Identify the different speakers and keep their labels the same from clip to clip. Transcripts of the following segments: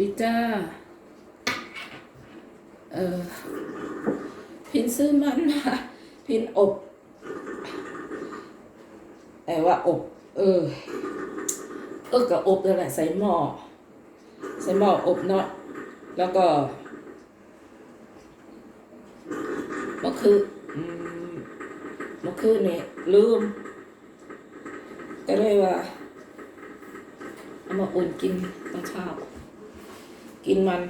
Speaker 1: ดีจ้า เออพินซื้อมันมาพินอบ แต่ว่าอบ เออ เออกับอบนั่นแหละใส่หม้อ ใส่หม้ออบเนาะ แล้วก็เมื่อคืนอืมเมื่อคืนนี่ยลืม ก็เลยว่า เอามาอุ่นกินตอนเช้า กินมัน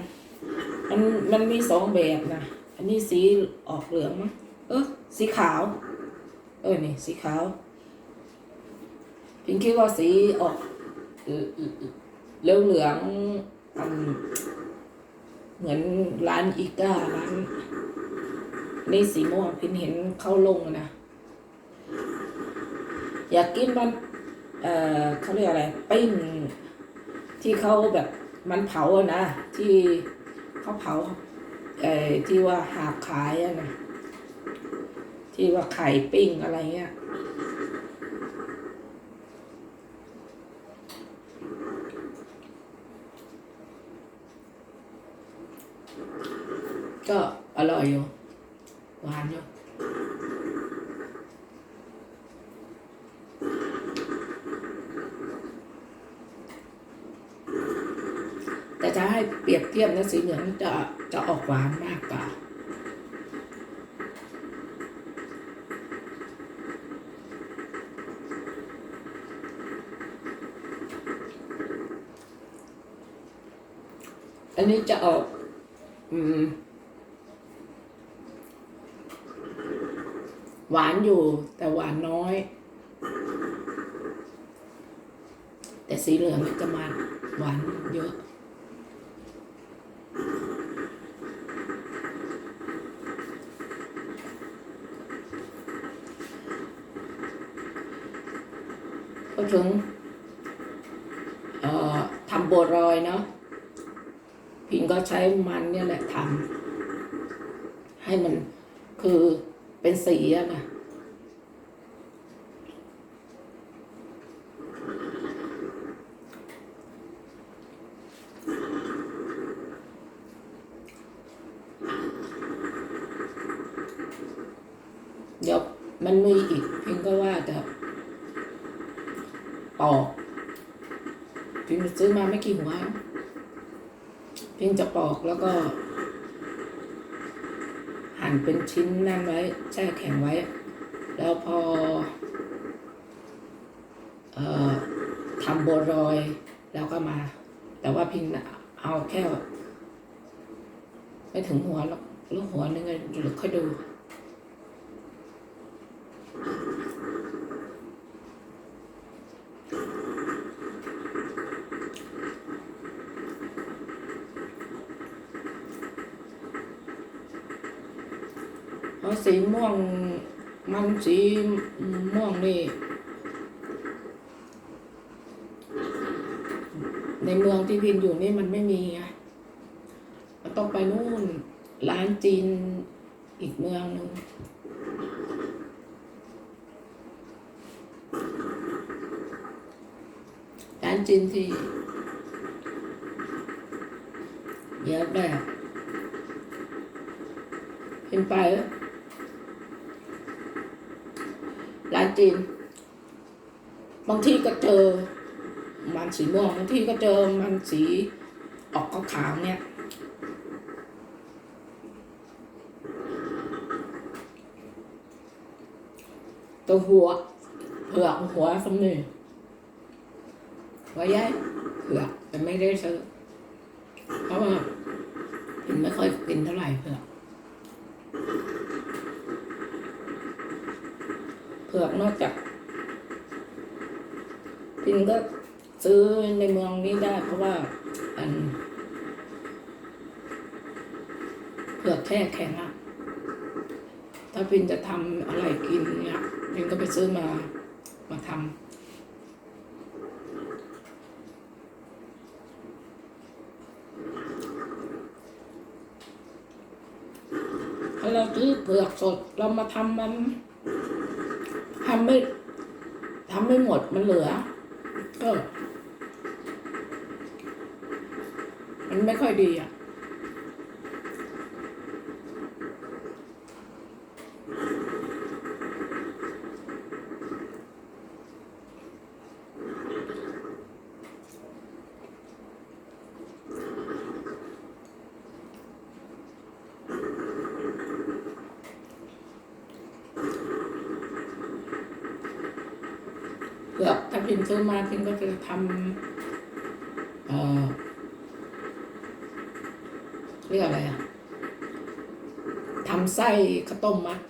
Speaker 1: มันมันมีสองแบบนะอันนี้สีออกเหลืองมั้งเออสีขาว เออนี่สีขาวพิงคิดว่าสีออกเหลืองเหลืองเหมือนร้านอีก้าร้านนี่สีม่วงพินเห็นเข้าลงนะอยากกินมันเอ่อเขาเรียกอะไรปิ้งที่เขาแบบ มันเผาอะนะ ที่เขาเผาเอ่ที่ว่าหาขายอะนะที่ว่าไข่ปิ้งอะไรเงี้ยก็อร่อยอยู่หวานอยู่ แต่จะให้เป รียบเทียบนะสีเหลืองจะจะออกหวานมากกว่าอันนี้จะออก อืม หวานอยู่แต่หวานน้อย แต่สีเหลืองมันจะมาหวานเยอะ พูด ถึงทำโบวรอยเนาะพิงก็ใช้มันเนี่ยแหละทำให้มันคือเป็นสีอะนะเดี๋ยวมันมีอีกพิงก็ว่าจะ ปอกพิมซื้อมาไม่กี่หัวพิมจะปอกแล้วก็ หั่นเป็นชิ้นนั่นไว้แช่แข็งไว้ แล้วพอเอ่อทำบัวรอยแล้วก็มา แต่ว่าพิมเอาแค่ไม่ถึงหัวหรอกลูกหัวนึงก็เดี๋ยวค่อยดู เพราสีม่วงมันสีม่วงนี่ในเมืองที่พินอยู่นี่มันไม่มีไงมันต้องไปนู่นร้านจีนอีกเมืองหนึ่งร้านจีนที่เยอะแบบพินไปเอ้ยร้าน จีน บางที่ก็เจอ มันสีม่วงบางที่ก็เจอมันสีออกขาวๆเนี่ย ตัวหัวเผือกหัวสำนึกหัวใหญ่เผือกแต่ไม่ได้ซื้อเพราะว่าพิมไม่ค่อยกินเท่าไหร่เผือก เผือกนอกจากพินก็ซื้อในเมืองนี้ได้เพราะว่า อันเผือกแช่แข็งอะถ้าพินจะทำอะไรกินเนี่ยพินก็ไปซื้อมามาทำถ้าเราซื้อเผือกสดเรามาทำมัน ทำไม่ทำไม่หมดมันเหลือ ก็ มันไม่ค่อยดีอะ พิมพ์ซื้อมาพิมก็จะทำเอ่อเรียกอะไรอะทำไส้ข้าวต้มมัด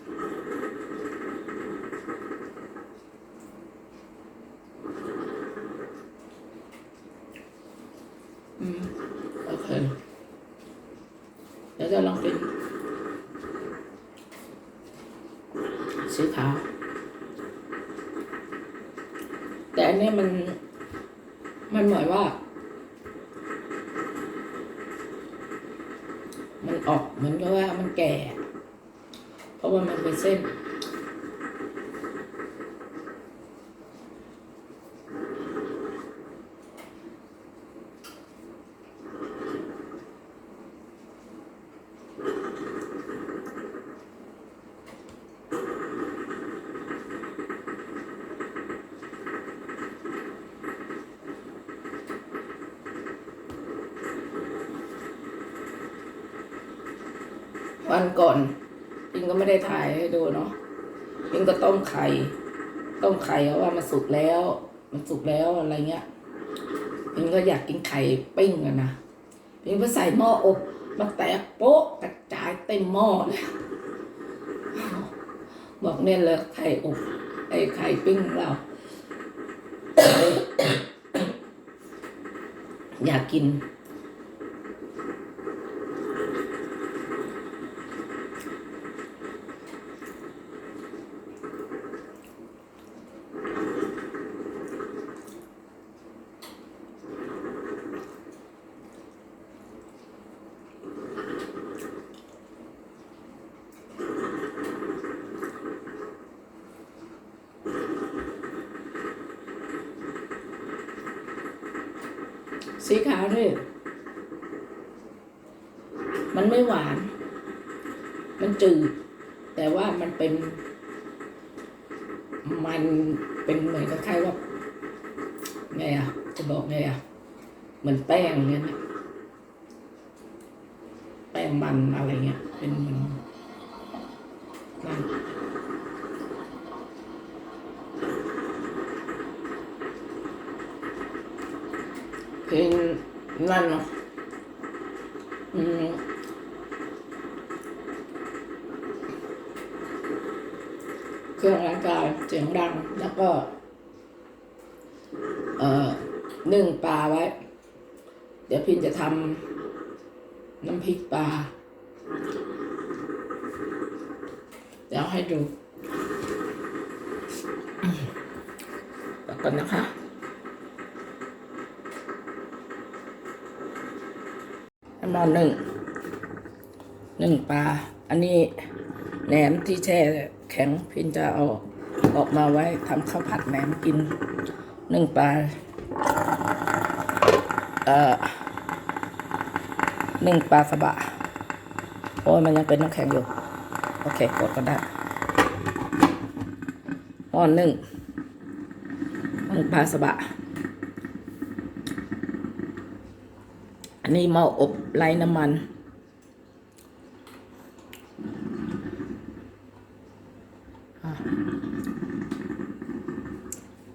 Speaker 1: อืมโอเคเดี๋ยวจะลองเป็นสีขาว แต่ อันเนี้ยมัน มันเหมือนว่า มันออกเหมือนกับว่ามันแก่ เพราะว่ามันเป็นเส้น วันก่อนปิงก็ไม่ได้ถ่ายให้ดูเนาะปิงก็ต้มไข่ต้มไข่เอาว่ามันสุกแล้ว มันสุกแล้วอะไรเงี้ยปิงก็อยากกินไข่ปิ้งอะนะปิงก็ใส่หม้ออบมันแตกโป๊ะกระจายเต็มหม้อเลยบอกเนี่ยเลยไข่อบไอ้ไข่ปิ้งของเราอยากกิน สีขาวด้วย มันไม่หวาน มันจืด แต่ว่ามันเป็น มันเป็นเหมือนกับคล้ายๆว่าไงอะ จะบอกไงอะ เหมือนแป้งเงี้ยนะแป้งมันอะไรเงี้ย เป็นเหมันนั่น เป็นนั่นเนาะอืมเครื่องร่างกายเสียงดังแล้วก็ เอ่อนึ่งปลาไว้ เดี๋ยวพินจะทำน้ำพริกปลาเดี๋ยวให้ดูแล้วก่อนนะคะ อันมาหนึ่งหนึ่งปลา อันนี้แหนมที่แช่แข็งพินจะเอาออกมาไว้ทำข้าวผัดแหนมกินหนึ่งปลาเอ่อหนึ่งปลาสบะโอ้ยมันยังเป็นน้ำแข็งอยู่ โอเคกดก็ได้หม้อหนึ่งหนึ่งปลาสบะ อั นนี้หม้ออบไร้น้ำมัน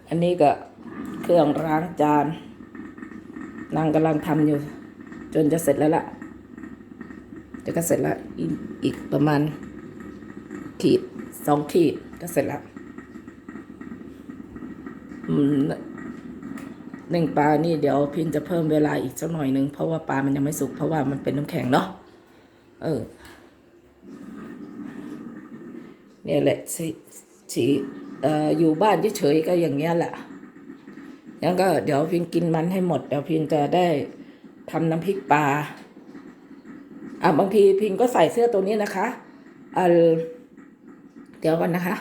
Speaker 1: อันนี้ก็เครื่องล้างจานนางกำลังทำอยู่ จนจะเสร็จแล้วล่ะ จะก็เสร็จแล้วอีกอีกประมาณ ขีดสองขีดก็เสร็จแล้ว นึ่งปลานี่เดี๋ยวพินจะเพิ่มเวลาอีกสักหน่อยหนึ่งเพราะว่าปลามันยังไม่สุกเพราะว่ามันเป็นน้ำแข็งเนาะเออเนี่ยแหละสิสิเอ่ออยู่บ้านเฉยๆก็อย่างเงี้ยแหละงั้นก็เดี๋ยวพินกินมันให้หมดเดี๋ยวพินจะได้ทำน้ำพริกปลาอะบางทีพินก็ใส่เสื้อตัวนี้นะคะเออเดี๋ยวก่อนนะคะ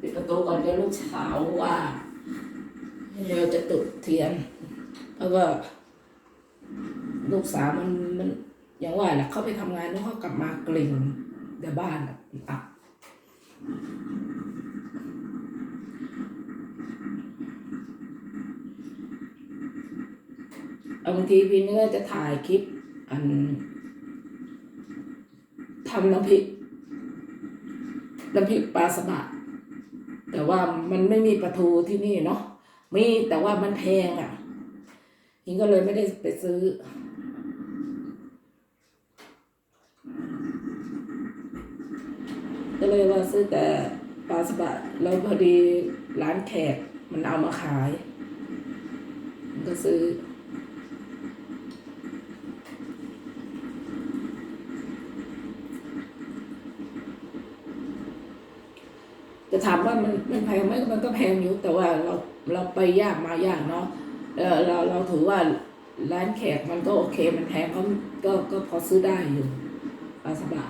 Speaker 1: พิน ประตูก่อนเดี๋ยวลูกสาวว่าเดี๋ยวจะตุดเทียน เพราะว่าลูกสาวมันมัน อย่างว่าแหละเขาไปทำงานแล้วเขากลับมากลิ่นเดี๋ยวบ้านอะอับเอาบางทีพี่เนื้อจะถ่ายคลิป อันทำน้ำพริกน้ำพริกปลาสบะแต่ว่ามันไม่มีปลาทูที่นี่เนาะมีแต่ว่ามันแพงอะยิงก็เลยไม่ได้ไปซื้อ ก็เลยว่าซื้อแต่ปลาสบะแล้วพอดีร้านแขกมันเอามาขาย ก็ซื้อ จะถามว่ามันมันแพงไหมมันก็แพงอยู่แต่ว่าเราเราไปยากมายากเนาะเออเราเราถือว่าร้านแขกมันก็โอเค มันแพงก็ก็ก็พอซื้อได้อยู่ปลาสบะ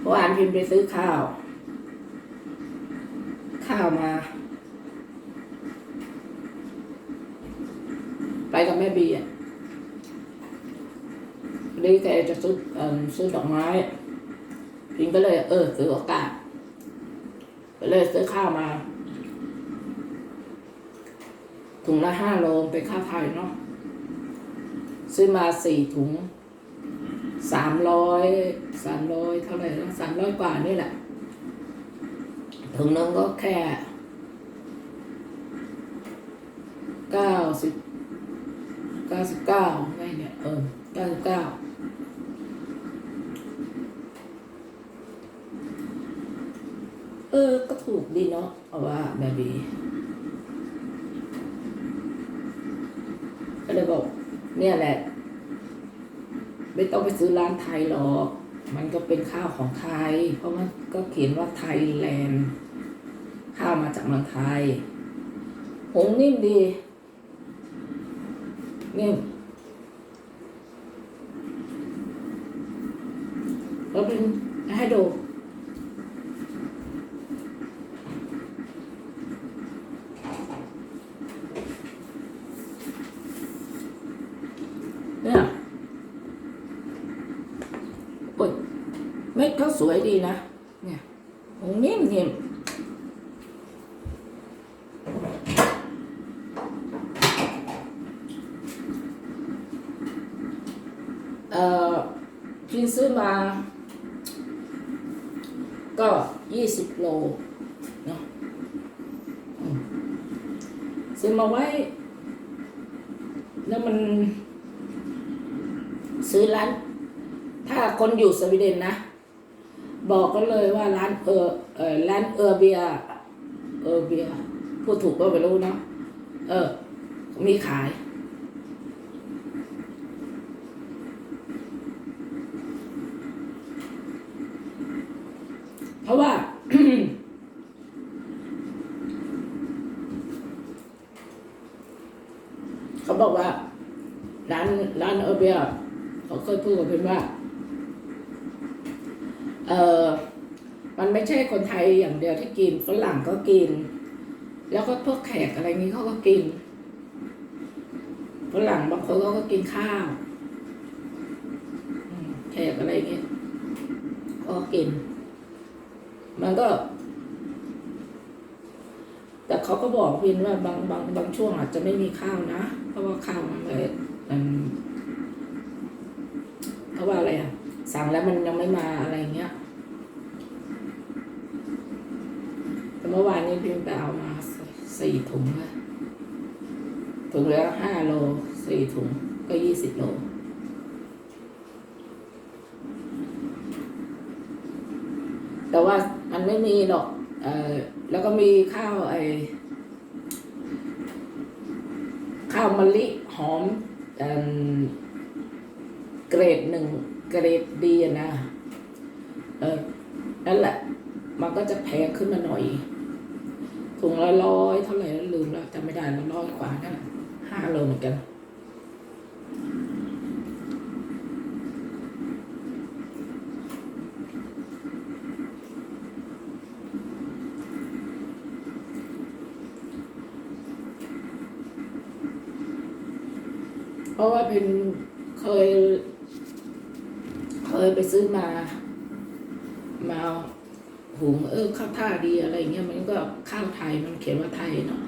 Speaker 1: เมื่อวานพิมพ์ ไปซื้อข้าว ข้าวมา ไปกับแม่บีอะดีแกจะซื้อซื้อดอกไม้พิมก็เลย เออซื้อโอกาสก็เลยซื้อข้าวมา ถุงละห้าโลเป็นข้าวไทยเนาะซื้อมาสี่ถุง สามร้อยสามร้อยเท่าไหร่นะสามร้อยกว่านี่แหละถุงนึงก็แค่เก้าสิบเก้าสิบเก้าไงเนี่ยเออเก้าสิบเก้าเออ ก็ถูกดีเนาะเอาว่าแบบบีก็เลยบอกเนี่ยแหละ ไม่ต้องไปซื้อร้านไทยหรอก มันก็เป็นข้าวของไทย เพราะมันก็เขียนว่าไทยแลนด์ ข้าวมาจากเมืองไทยหงนิ่มดี นิ่มแล้วเป็นให้ดู เนี่ยโอ้ยเม็ดเขาสวยดีนะ เนี่ยหงนิ่มนิ่มเอ่อ พินซื้อมา ก็ยี่สิบโลเนาะซื้อมาไว้ แล้วมัน ซื้อร้าน ถ้าคนอยู่สวีเดนนะ บอกก็เลยว่าร้านเออเออร้านเออเบียเออเบียพูดถูกก็ไม่รู้เนะเออ มีขาย เพราะว่า เขาบอกว่า ร้านร้านเออเบียเขาเคยพูดกับเพื่อนว่า เออมันไม่ใช่คนไทยอย่างเดียวที่กินฝรั่งก็กิน แล้วก็พวกแขกอะไรนี้เขาก็กินฝรั่งบางคนเขาก็กินข้าวแขกอะไรเงี้ยก็กิน ก็ แต่เขาก็บอกพินว่าบางบางบางช่วงอาจจะไม่มีข้าวนะ เพราะว่าข้าวมันเลยเพราะว่าอะไรอะ สั่งแล้วมันยังไม่มาอะไรเงี้ยแต่เมื่อวานนี้พิมไปเอามาสี่ถุงนะถุงละห้าโลสี่ถุงก็ยี่สิบโลแต่ว่า ไม่มีหรอกเออแล้วก็มีข้าวไอข้าวมะลิหอมเอเกรดหนึ่งเกรดดีอะนะออนั่นแหละ มันก็จะแพงขึ้นมาหน่อยถุงละร้อยเท่าไหร่ลืมแล้วจำไม่ได้ล้วร้อยกว่านั่นแหละห้าโลเหมือนกัน เพราะว่าเพนเคย เคยไปซื้อมา มาหุงเออข้าวท่าดีอะไรเงี้ยมันก็ข้าวไทยมันเขียนว่าไทยเนาะ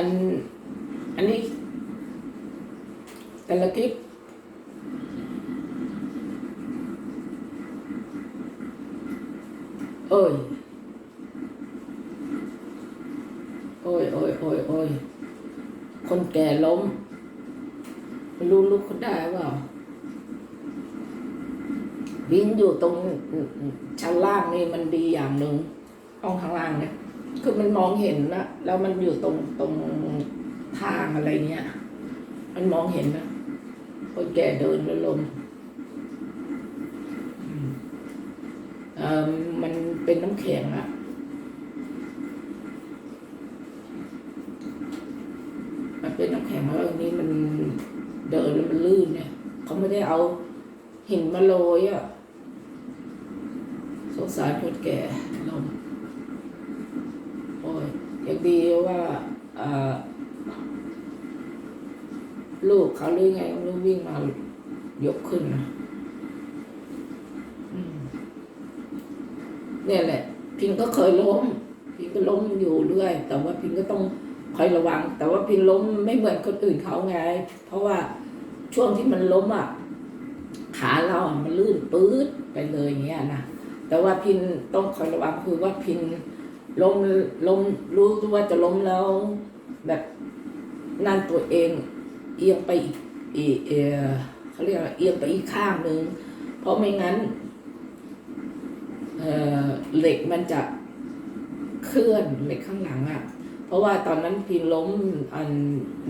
Speaker 1: อัน อันนี้ แต่ละคลิป โอ้ย โอ้ยโอ้ยโอ้ยโอ้ย คนแก่ล้มไม่รู้ลุกได้เปล่าวิ่งอยู่ตรงชั้นล่างนี่มันดีอย่างหนึ่งห้องข้างล่างเนี่ยคือมันมองเห็นนะแล้วมันอยู่ตรงตรงทางอะไรเงี้ย มันมองเห็นนะคนแก่เดินแล้วล้มเอ่อมันเป็นน้ำแข็งอะ เป็นน้ำแข็งแล้วอันนี้มันเดินแล้วมันลื่นเนี่ยเขาไม่ได้เอาหินมาโรยอะสงสารคนแก่ล้มโอ้ยยังดีว่าลูกเขาหรือไงก็ไม่รู้วิ่งมายกขึ้นนะเนี่ยแหละ พิงก็เคยล้ม พิงก็ล้มอยู่เรื่อย แต่ว่าพิงก็ต้อง คอยระวัง แต่ว่าพิงล้มไม่เหมือนคนอื่นเขาไง เพราะว่าช่วงที่มันล้มอะ ขาเราอะมันลื่นปื๊ดไปเลยอย่างเงี้ยนะแต่ว่าพินต้องคอยระวังคือว่าพินล้มล้มรู้ว่าจะล้มแล้ว แบบนั่นตัวเองเอียงไปอีกเอเขาเรียกว่าเอียงไปอีกข้างหนึ่งเพราะไม่งั้นเออเหล็กมันจะเคลื่อนเหล็กข้างหลังอะ่ะ เพราะว่าตอนนั้นพินล้มอัน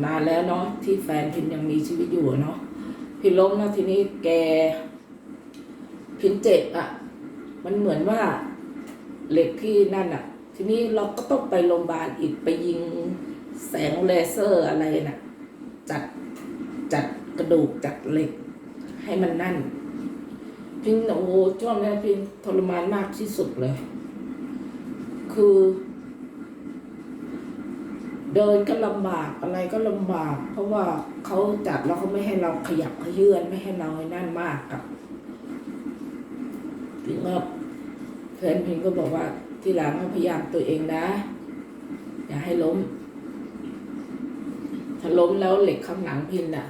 Speaker 1: นานแล้วเนาะที่แฟนพินยังมีชีวิตอยู่เนาะพินล้มแล้วทีนี้แก พินเจ็บอะ่ะ มันเหมือนว่าเหล็กที่นั่นอะ่ะ ทีนี้เราก็ต้องไปโรงพยาบาลอีกไปยิงแสงเลเซอร์อะไรน่ะ จัดจัดกระดูกจัดเหล็ก ให้มันนั่น พินโอ้ช่วงนี้พินทรมานมากที่สุดเลย คือ เดินก็ลำบากอะไรก็ลำบาก เพราะว่าเขาจัดแล้วเขาไม่ให้เราขยับขยื่นไม่ให้เราไอ้นั่นมากกับพิงก็แฟนพิงก็บอกว่าที่หลังก็พยายามตัวเองนะ อย่าให้ล้ม ถ้าล้มแล้วเหล็กข้างหลังพินอะ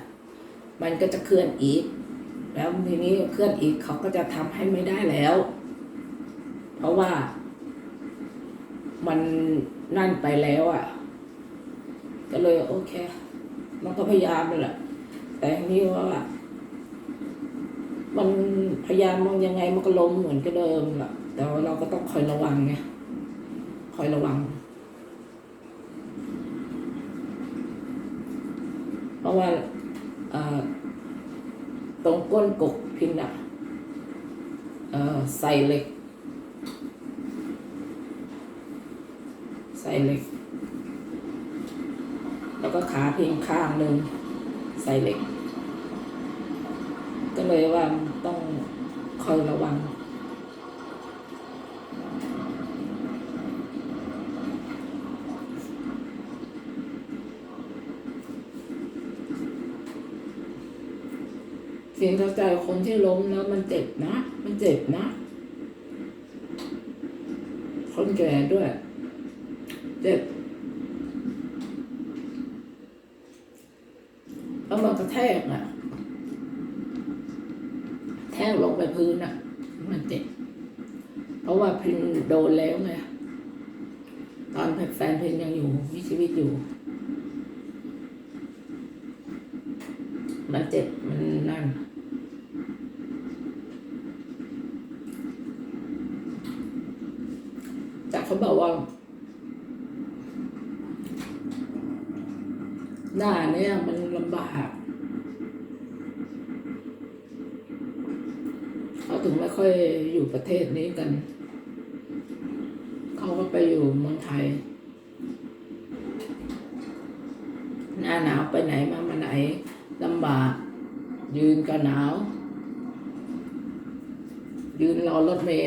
Speaker 1: มันก็จะเคลื่อนอีก แล้วทีนี้เคลื่อนอีกเขาก็จะทำให้ไม่ได้แล้ว เพราะว่ามันนั่นไปแล้วอะ ก็เลยโอเค มันก็พยายามเลยแหละ แต่ทีนี้ว่า มันพยายามมองยังไงมันก็ล้มเหมือนกับเดิมแหละแต่ว่าเราก็ต้องคอยระวังไงคอยระวัง เพราะว่าตรงก้นกกพินอะใส่เหล็ก ใส่เหล็ก ก็ขาเพียงข้างหนึ่งใส่เหล็ก ก็เลยว่าต้องคอยระวัง เสียงเข้าใจคนที่ล้มแล้วมันเจ็บนะ มันเจ็บนะ คนแก่ด้วย เจ็บ แล้วมันกระแทกอะ แทกลงไปพื้นอะ มันเจ็บเพราะว่าพินโดนแล้วไงตอนแฟนเพินยังอยู่มีชีวิตอยู่ มันเจ็บมันนั่น แต่เขาบอกว่า หน้าเนี่ยมันลำบาก เขา ถึงไม่ค่อยอยู่ประเทศนี้กัน เขาก็ไปอยู่เมืองไทย หน้าหนาวไปไหนมามาไหนลำบาก ยืนก็หนาว ยืนรอรถเมล์